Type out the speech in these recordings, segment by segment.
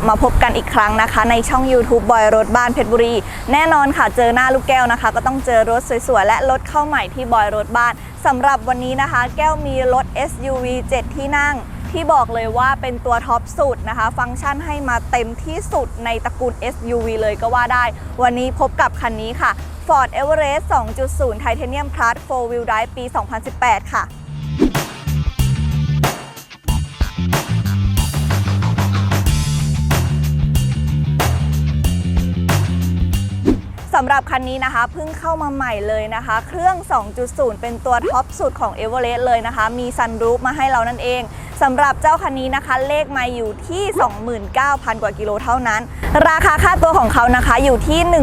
บมาพบกันอีกครั้งนะคะ ในช่อง YouTube บอยรถบ้านเพชรบุรี แน่นอนค่ะเจอหน้าลูกแก้วนะคะ ก็ต้องเจอรถสวยๆ และรถเข้าใหม่ที่บอยรถบ้านสำหรับวันนี้นะคะ แก้วมีรถ SUV 7 ที่นั่งที่บอกเลยว่าเป็นตัวท็อปสุดนะคะ ฟังก์ชันให้มาเต็มที่สุดในตระกูล SUV เลยก็ว่าได้ วันนี้พบกับคันนี้ค่ะ Ford Everest 2.0 Titanium Plus 4 Wheel Drive ปี 2018 ค่ะ หรับคันนี้นะคะเพิ่งเข้ามาใหม่เลยนะคะ เครื่อง 2.0 เป็นตัวท็อปสุดของ e v e r e s t เลยนะคะ มีซันรูฟมาให้เรานั่นเองสำหรับเจ้าคันนี้นะคะ เลขมาอยู่ที่ 29,000 กว่ากิโลเท่านั้น ราคาค่าตัวของเขานะคะอยู่ที่ 1 2 6 9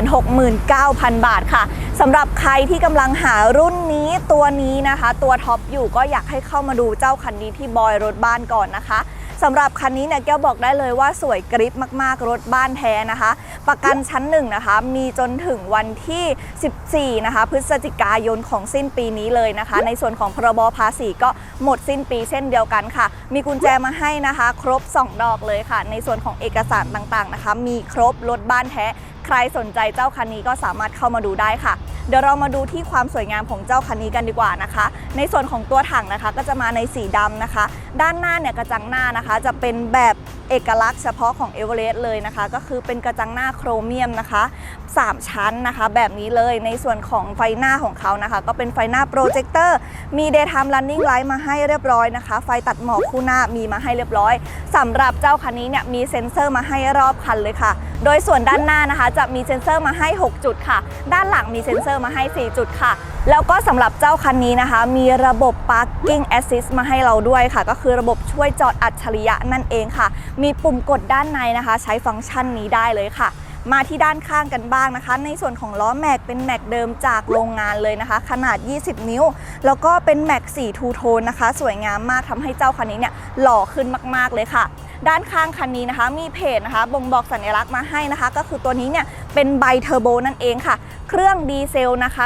0 0 0 บาทค่ะสำหรับใครที่กำลังหารุ่นนี้ตัวนี้นะคะ ตัวท็อปอยู่ก็อยากให้เข้ามาดูเจ้าคันนี้ที่บอยรถบ้านก่อนนะคะ สำหรับคันนี้เนี่ยแก้วบอกได้เลยว่าสวยกริปมากๆ รถบ้านแท้นะคะ ประกันชั้นหนึ่งนะคะ มีจนถึงวันที่ 14 นะคะ พฤศจิกายนของสิ้นปีนี้เลยนะคะ ในส่วนของพรบภาษีก็หมดสิ้นปีเช่นเดียวกันค่ะ มีกุญแจมาให้นะคะ ครบ 2 ดอกเลยค่ะ ในส่วนของเอกสารต่างๆนะคะ มีครบรถบ้านแท้ใครสนใจเจ้าคันนี้ก็สามารถเข้ามาดูได้ค่ะ เดี๋ยวเรามาดูที่ความสวยงามของเจ้าคันนี้กันดีกว่านะคะ ในส่วนของตัวถังนะคะก็จะมาในสีดำนะคะด้านหน้าเนี่ยกระจังหน้านะคะจะเป็นแบบเอกลักษณ์เฉพาะของเอเวอเรสต์เลยนะคะ ก็คือเป็นกระจังหน้าโครเมียมนะคะ 3 ชั้นนะคะแบบนี้เลยในส่วนของไฟหน้าของเขานะคะ ก็เป็นไฟหน้าโปรเจคเตอร์มี daytime running light มาให้เรียบร้อยนะคะ ไฟตัดหมอกคู่หน้ามีมาให้เรียบร้อยสำหรับเจ้าคันนี้เนี่ยมีเซ็นเซอร์มาให้รอบคันเลยค่ะ โดยส่วนด้านหน้านะคะ จะมีเซ็นเซอร์มาให้ 6 จุดค่ะ ด้านหลังมีเซ็นเซอร์มาให้ 4 จุดค่ะ แล้วก็สำหรับเจ้าคันนี้นะคะ มีระบบ Parking Assist มาให้เราด้วยค่ะก็คือระบบช่วยจอดอัจฉริยะนั่นเองค่ะ มีปุ่มกดด้านในนะคะ ใช้ฟังก์ชันนี้ได้เลยค่ะ มาที่ด้านข้างกันบ้างนะคะ ในส่วนของล้อแม็กเป็นแม็กเดิมจากโรงงานเลยนะคะ ขนาด 20 นิ้ว แล้วก็เป็นแม็กสีทูโทนนะคะ สวยงามมากทำให้เจ้าคันนี้เนี่ยหล่อขึ้นมาก ๆเลยค่ะ ด้านข้างคันนี้นะคะ มีเพจนะคะบ่งบอกสัญลักษณ์มาให้นะคะ ก็คือตัวนี้เนี่ยเป็นไบเทอร์โบนั่นเองค่ะ เครื่องดีเซลนะคะ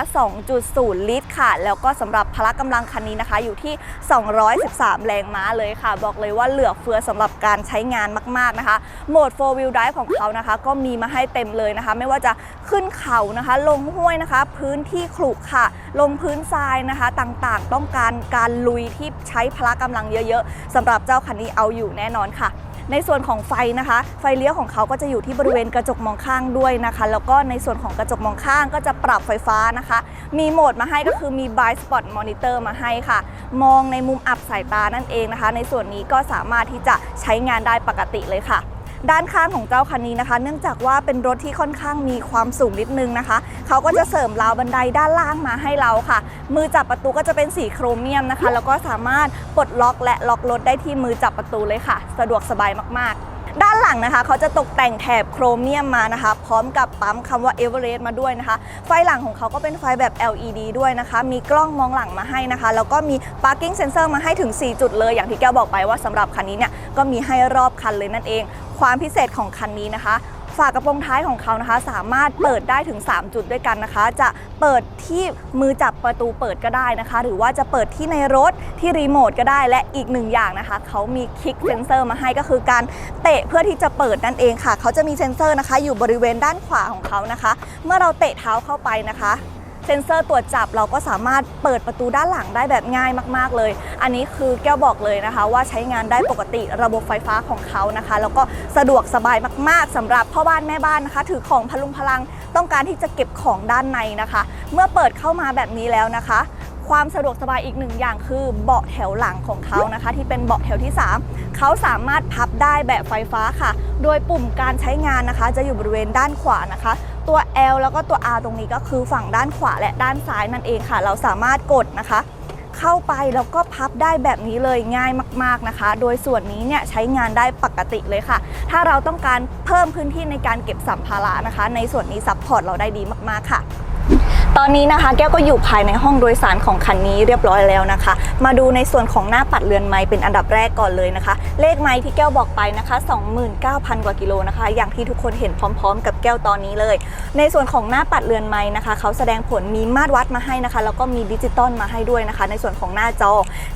2.0 ลิตรค่ะ แล้วก็สำหรับพละกำลังคันนี้นะคะ อยู่ที่ 213 แรงม้าเลยค่ะ บอกเลยว่าเหลือเฟือสำหรับการใช้งานมาก ๆนะคะ โหมด 4 wheel drive ของเขานะคะ ก็มีมาให้เต็มเลยนะคะ ไม่ว่าจะขึ้นเขานะคะ ลงห้วยนะคะ พื้นที่ขรุขระ ลงพื้นทรายนะคะต่างๆ ต้องการการลุยที่ใช้พละกำลังเยอะๆสำหรับเจ้าคันนี้เอาอยู่แน่นอนค่ะ ในส่วนของไฟนะคะ ไฟเลี้ยวของเขาก็จะอยู่ที่บริเวณกระจกมองข้างด้วยนะคะ แล้วก็ในส่วนของกระจกมองข้างก็จะปรับไฟฟ้านะคะ มีโหมดมาให้ก็คือมี Blind Spot Monitor มาให้ค่ะ มองในมุมอับสายตานั่นเองนะคะ ในส่วนนี้ก็สามารถที่จะใช้งานได้ปกติเลยค่ะ ด้านข้างของเจ้าคันนี้นะคะ เนื่องจากว่าเป็นรถที่ค่อนข้างมีความสูงนิดนึงนะคะเขาก็จะเสริมราวบันไดด้านล่างมาให้เราค่ะ มือจับประตูก็จะเป็นสีโครเมียมนะคะ แล้วก็สามารถปลดล็อกและล็อกรถได้ที่มือจับประตูเลยค่ะ สะดวกสบายมากๆด้านหลังนะคะเขาจะตกแต่งแถบโครเมียมมานะคะ พร้อมกับปั๊มคำว่า e v e r e s t มาด้วยนะคะ ไฟหลังของเขาก็เป็นไฟแบบ LED ด้วยนะคะ มีกล้องมองหลังมาให้นะคะ แล้วก็มี parking sensor มาให้ถึง 4 จุดเลย อย่างที่แก้วบอกไปว่าสำหรับคันนี้เนี่ยก็มีให้รอบคันเลยนั่นเอง ความพิเศษของคันนี้นะคะ ฝากระโปรงท้ายของเขานะคะ สามารถเปิดได้ถึง 3 จุดด้วยกันนะคะ จะเปิดที่มือจับประตูเปิดก็ได้นะคะ หรือว่าจะเปิดที่ในรถที่รีโมทก็ได้และอีกหนึ่งอย่างนะคะเขามีคลิกเซนเซอร์มาให้ก็คือการเตะเพื่อที่จะเปิดนั่นเองค่ะเขาจะมีเซนเซอร์นะคะ อยู่บริเวณด้านขวาของเขานะคะ เมื่อเราเตะเท้าเข้าไปนะคะ เซ็นเซอร์ตรวจจับเราก็สามารถเปิดประตูด้านหลังได้แบบง่ายมาก ๆ เลย อันนี้คือแก้วบอกเลยนะคะ ว่าใช้งานได้ปกติระบบไฟฟ้าของเขานะคะ แล้วก็สะดวกสบายมาก ๆสำหรับพ่อบ้านแม่บ้านนะคะ ถือของพลุงพลังต้องการที่จะเก็บของด้านในนะคะ เมื่อเปิดเข้ามาแบบนี้แล้วนะคะความสะดวกสบายอีกหนึ่งอย่างคือเบาะแถวหลังของเขานะคะ ที่เป็นเบาะแถวที่ 3 เขาสามารถพับได้แบบไฟฟ้าค่ะ โดยปุ่มการใช้งานนะคะ จะอยู่บริเวณด้านขวานะคะ ตัว L แล้วก็ตัว R ตรงนี้ก็คือฝั่งด้านขวาและด้านซ้ายนั่นเองค่ะ เราสามารถกดนะคะ เข้าไปแล้วก็พับได้แบบนี้เลยง่ายมากๆนะคะ โดยส่วนนี้เนี่ยใช้งานได้ปกติเลยค่ะ ถ้าเราต้องการเพิ่มพื้นที่ในการเก็บสัมภาระนะคะ ในส่วนนี้ซัพพอร์ตเราได้ดีมากๆค่ะ ตอนนี้นะคะแก้วก็อยู่ภายในห้องโดยสารของคันนี้เรียบร้อยแล้วนะคะ มาดูในส่วนของหน้าปัดเรือนไม้เป็นอันดับแรกก่อนเลยนะคะ เลขไม้ที่แก้วบอกไปนะคะ 29,000 กว่ากิโลนะคะ อย่างที่ทุกคนเห็นพร้อมๆ กับแก้วตอนนี้เลย ในส่วนของหน้าปัดเรือนไม้นะคะ เขาแสดงผลมีมาตรวัดมาให้นะคะ แล้วก็มีดิจิตอลมาให้ด้วยนะคะ ในส่วนของหน้าจอ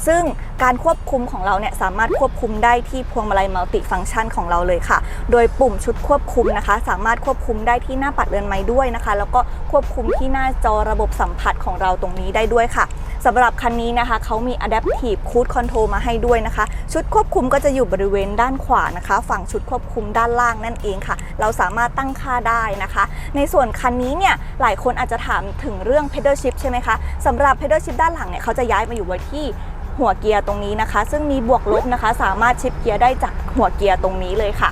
ซึ่ง การควบคุมของเราเนี่ยสามารถควบคุมได้ที่พวงมาลัยมัลติฟังก์ชันของเราเลยค่ะ โดยปุ่มชุดควบคุมนะคะ สามารถควบคุมได้ที่หน้าปัดเรือนไม้ด้วยนะคะ แล้วก็ควบคุมที่หน้าจอระบบสัมผัสของเราตรงนี้ได้ด้วยค่ะสำหรับคันนี้นะคะเขามี Adaptive Cruise Control มาให้ด้วยนะคะ ชุดควบคุมก็จะอยู่บริเวณด้านขวานะคะ ฝั่งชุดควบคุมด้านล่างนั่นเองค่ะ เราสามารถตั้งค่าได้นะคะ ในส่วนคันนี้เนี่ยหลายคนอาจจะถามถึงเรื่อง pedal shift ใช่ไหมคะสำหรับ pedal shift ด้านหลังเนี่ยเขาจะย้ายมาอยู่ไว้ที่ หัวเกียร์ตรงนี้นะคะ ซึ่งมีบวกลบนะคะ สามารถชิปเกียร์ได้จากหัวเกียร์ตรงนี้เลยค่ะ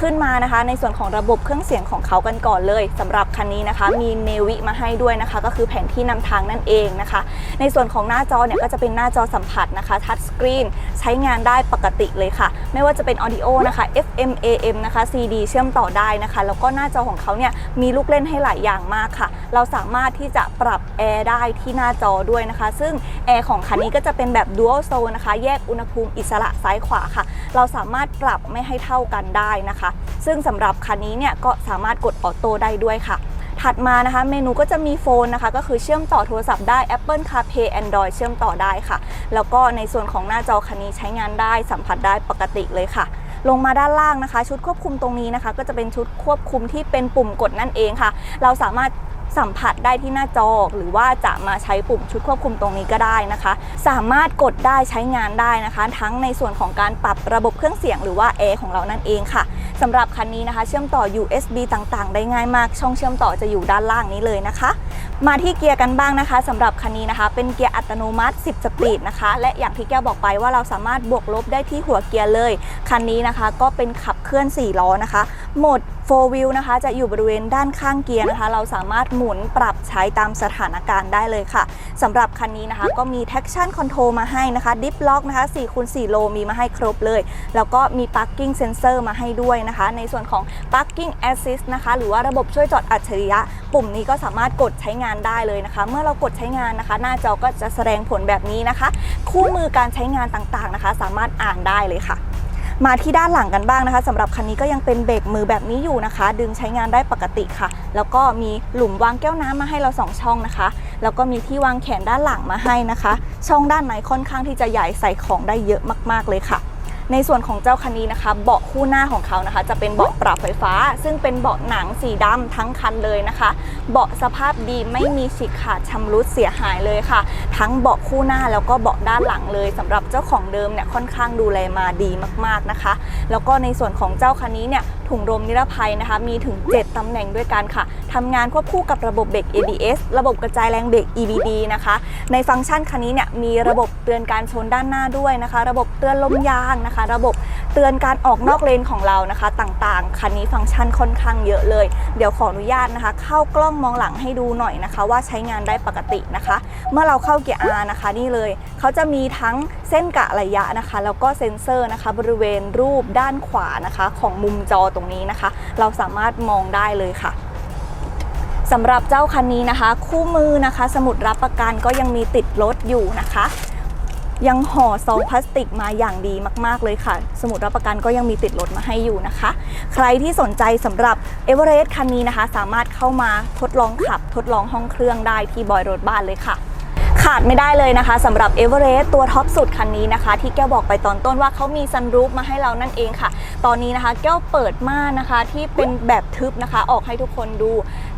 ขึ้นมานะคะ ในส่วนของระบบเครื่องเสียงของเขากันก่อนเลยสำหรับคันนี้นะคะมีเนวิมาให้ด้วยนะคะ ก็คือแผนที่นำทางนั่นเองนะคะ ในส่วนของหน้าจอเนี่ยก็จะเป็นหน้าจอสัมผัสนะคะทัชสกรีนใช้งานได้ปกติเลยค่ะ ไม่ว่าจะเป็นออดิโอนะคะ FM AM นะคะ CD เชื่อมต่อได้นะคะ แล้วก็หน้าจอของเขาเนี่ยมีลูกเล่นให้หลายอย่างมากค่ะ เราสามารถที่จะปรับแอร์ได้ที่หน้าจอด้วยนะคะ ซึ่งแอร์ของคันนี้ก็จะเป็นแบบ Dual Zone นะคะ แยกอุณหภูมิอิสระซ้ายขวาค่ะ เราสามารถปรับไม่ให้เท่ากันได้นะคะซึ่งสำหรับคันนี้เนี่ยก็สามารถกดออโต้ได้ด้วยค่ะ ถัดมานะคะ เมนูก็จะมีโฟนนะคะ ก็คือเชื่อมต่อโทรศัพท์ได้ Apple CarPlay Android เชื่อมต่อได้ค่ะ แล้วก็ในส่วนของหน้าจอคันนี้ใช้งานได้สัมผัสได้ปกติเลยค่ะลงมาด้านล่างนะคะ ชุดควบคุมตรงนี้นะคะ ก็จะเป็นชุดควบคุมที่เป็นปุ่มกดนั่นเองค่ะ เราสามารถสัมผัสได้ที่หน้าจอหรือว่าจะมาใช้ปุ่มชุดควบคุมตรงนี้ก็ได้นะคะ สามารถกดได้ใช้งานได้นะคะ ทั้งในส่วนของการปรับระบบเครื่องเสียงหรือว่าแอร์ของเรานั่นเองค่ะ สำหรับคันนี้นะคะ เชื่อมต่อ USB ต่างๆ ได้ง่ายมาก ช่องเชื่อมต่อจะอยู่ด้านล่างนี้เลยนะคะ มาที่เกียร์กันบ้างนะคะสำหรับคันนี้นะคะ เป็นเกียร์อัตโนมัติ 10 สปีดนะคะ และอย่างที่แก้วบอกไปว่าเราสามารถบวกลบได้ที่หัวเกียร์เลย คันนี้นะคะก็เป็นขับเคลื่อน 4 ล้อนะคะ โหมด 4 wheel นะคะจะอยู่บริเวณด้านข้างเกียร์นะคะ เราสามารถหมุนปรับใช้ตามสถานการณ์ได้เลยค่ะสำหรับคันนี้นะคะ ก็มี traction control มาให้นะคะ dip lock นะคะ4คูณ4โลมีมาให้ครบเลย แล้วก็มี parking sensor มาให้ด้วยนะคะ ในส่วนของ parking assist นะคะ หรือว่าระบบช่วยจอดอัจฉริยะ ปุ่มนี้ก็สามารถกดใช้งานได้เลยนะคะ เมื่อเรากดใช้งานนะคะ หน้าจอก็จะแสดงผลแบบนี้นะคะ คู่มือการใช้งานต่างๆนะคะ สามารถอ่านได้เลยค่ะ มาที่ด้านหลังกันบ้างนะคะสำหรับคันนี้ก็ยังเป็นเบรกมือแบบนี้อยู่นะคะ ดึงใช้งานได้ปกติค่ะ แล้วก็มีหลุมวางแก้วน้ำมาให้เรา 2 ช่องนะคะ แล้วก็มีที่วางแขนด้านหลังมาให้นะคะ ช่องด้านในค่อนข้างที่จะใหญ่ใส่ของได้เยอะมาก ๆเลยค่ะ ในส่วนของเจ้าคันนี้นะคะ เบาะคู่หน้าของเขานะคะ จะเป็นเบาะปรับไฟฟ้า ซึ่งเป็นเบาะหนังสีดำทั้งคันเลยนะคะ เบาะสภาพดีไม่มีฉีกขาดชำรุดเสียหายเลยค่ะ ทั้งเบาะคู่หน้าแล้วก็เบาะด้านหลังเลยสำหรับเจ้าของเดิมเนี่ยค่อนข้างดูแลมาดีมากๆนะคะ แล้วก็ในส่วนของเจ้าคันนี้เนี่ยถุงลมนิรภัยนะคะ มีถึง 7 ตำแหน่งด้วยกันค่ะทำงานควบคู่กับระบบเบรก ABS ระบบกระจายแรงเบรก EBD นะคะ ในฟังก์ชันคันนี้เนี่ยมีระบบเตือนการชนด้านหน้าด้วยนะคะ ระบบเตือนลมยางนะคะ ระบบ เตือนการออกนอกเลนของเรานะคะต่างๆ คันนี้ฟังก์ชันค่อนข้างเยอะเลย เดี๋ยวขออนุญาตนะคะ เข้ากล้องมองหลังให้ดูหน่อยนะคะ ว่าใช้งานได้ปกตินะคะ เมื่อเราเข้าเกียร์ R นะคะนี่เลยเขาจะมีทั้งเส้นกะระยะนะคะ แล้วก็เซ็นเซอร์นะคะ บริเวณรูปด้านขวานะคะ ของมุมจอตรงนี้นะคะ เราสามารถมองได้เลยค่ะสำหรับเจ้าคันนี้นะคะ คู่มือนะคะ สมุดรับประกันก็ยังมีติดรถอยู่นะคะ ยังห่อซองพลาสติกมาอย่างดีมาก ๆ เลยค่ะ สมุดรับประกันก็ยังมีติดรถมาให้อยู่นะคะ ใครที่สนใจสำหรับเอเวอเรสต์คันนี้นะคะ สามารถเข้ามาทดลองขับ ทดลองห้องเครื่องได้ที่บอยรถบ้านเลยค่ะ ขาดไม่ได้เลยนะคะสำหรับ e v e r e s t ตัวท็อปสุดคันนี้นะคะ ที่แก้วบอกไปตอนต้นว่าเขามีซันรูฟมาให้เรานั่นเองค่ะ ตอนนี้นะคะ แก้วเปิดม่านนะคะที่เป็นแบบทึบนะคะ ออกให้ทุกคนดู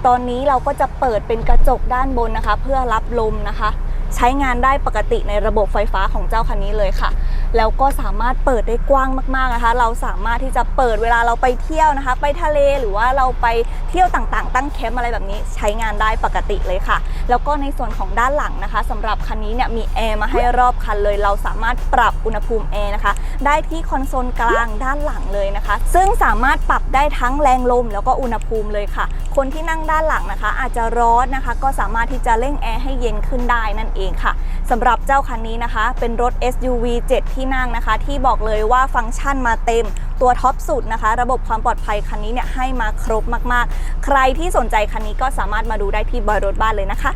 ตอนนี้เราก็จะเปิดเป็นกระจกด้านบนนะคะ เพื่อรับลมนะคะ ใช้งานได้ปกติในระบบไฟฟ้าของเจ้าคันนี้เลยค่ะ แล้วก็สามารถเปิดได้กว้างมากๆนะคะ เราสามารถที่จะเปิดเวลาเราไปเที่ยวนะคะ ไปทะเลหรือว่าเราไปเที่ยวต่างๆ ตั้งแคมป์อะไรแบบนี้ใช้งานได้ปกติเลยค่ะ แล้วก็ในส่วนของด้านหลังนะคะสำหรับคันนี้เนี่ยมีแอร์มาให้รอบคันเลย เราสามารถปรับอุณหภูมิแอร์นะคะ ได้ที่คอนโซลกลางด้านหลังเลยนะคะ ซึ่งสามารถปรับได้ทั้งแรงลมแล้วก็อุณหภูมิเลยค่ะ คนที่นั่งด้านหลังนะคะ อาจจะร้อนนะคะ ก็สามารถที่จะเร่งแอร์ให้เย็นขึ้นได้นั่นเองค่ะสำหรับเจ้าคันนี้นะคะ เป็นรถ SUV 7 ที่นั่งนะคะ ที่บอกเลยว่าฟังก์ชันมาเต็มตัวท็อปสุดนะคะ ระบบความปลอดภัยคันนี้เนี่ยให้มาครบมากๆ ใครที่สนใจคันนี้ก็สามารถมาดูได้ที่บอยรถบ้านเลยนะคะ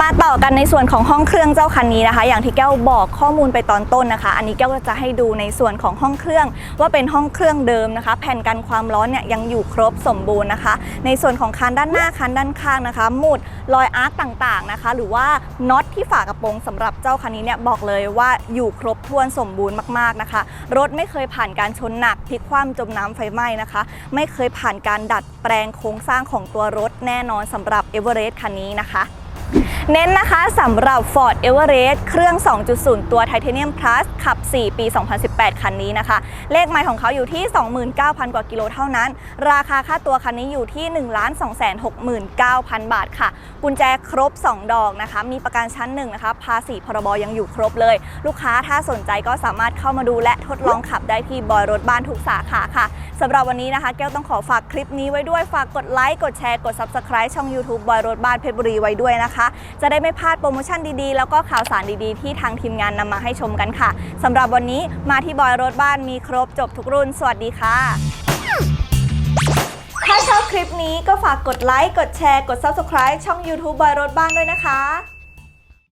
มาต่อกันในส่วนของห้องเครื่องเจ้าคันนี้นะคะ อย่างที่แก้วบอกข้อมูลไปตอนต้นนะคะ อันนี้แก้วก็จะให้ดูในส่วนของห้องเครื่อง ว่าเป็นห้องเครื่องเดิมนะคะ แผ่นกันความร้อนเนี่ยยังอยู่ครบสมบูรณ์นะคะ ในส่วนของคันด้านหน้าคันด้านข้างนะคะหมุดรอยอาร์คต่างๆนะคะ หรือว่าน็อตที่ฝากระโปรงสำหรับเจ้าคันนี้เนี่ยบอกเลยว่าอยู่ครบถ้วนสมบูรณ์มากๆนะคะ รถไม่เคยผ่านการชนหนักพลิกคว่ำจมน้ำไฟไหม้นะคะ ไม่เคยผ่านการดัดแปลงโครงสร้างของตัวรถแน่นอนสำหรับ e v e r e s t คันนี้นะคะ เน้นนะคะสำหรับ Ford Everest เครื่อง 2.0 ตัว Titanium Plus ขับ 4 ปี 2018 คันนี้นะคะ เลขไมล์ของเขาอยู่ที่ 29,000 กว่ากิโลเท่านั้น ราคาค่าตัวคันนี้อยู่ที่ 1 2 6 9 0 0 0 บาทค่ะ กุญแจครบ 2 ดอกนะคะ มีประกันชั้นหนึ่งนะคะ ภาษีพรบยังอยู่ครบเลย ลูกค้าถ้าสนใจก็สามารถเข้ามาดูและทดลองขับได้ที่บอยรถบ้านทุกสาขาค่ะสำหรับวันนี้นะคะแก้วต้องขอฝากคลิปนี้ไว้ด้วย ฝากกดไลค์ กดแชร์ กด Subscribe ช่อง YouTube บอยรถบ้านเพชรบุรีไว้ด้วยนะคะจะได้ไม่พลาดโปรโมชั่นดีๆ แล้วก็ข่าวสารดีๆ ที่ทางทีมงานนำมาให้ชมกันค่ะสำหรับวันนี้มาที่บอยรถบ้านมีครบจบทุกรุ่น สวัสดีค่ะถ้าชอบคลิปนี้ก็ฝากกดไลค์ กดแชร์ กด Subscribe ช่อง YouTube บอยรถบ้านด้วยนะคะ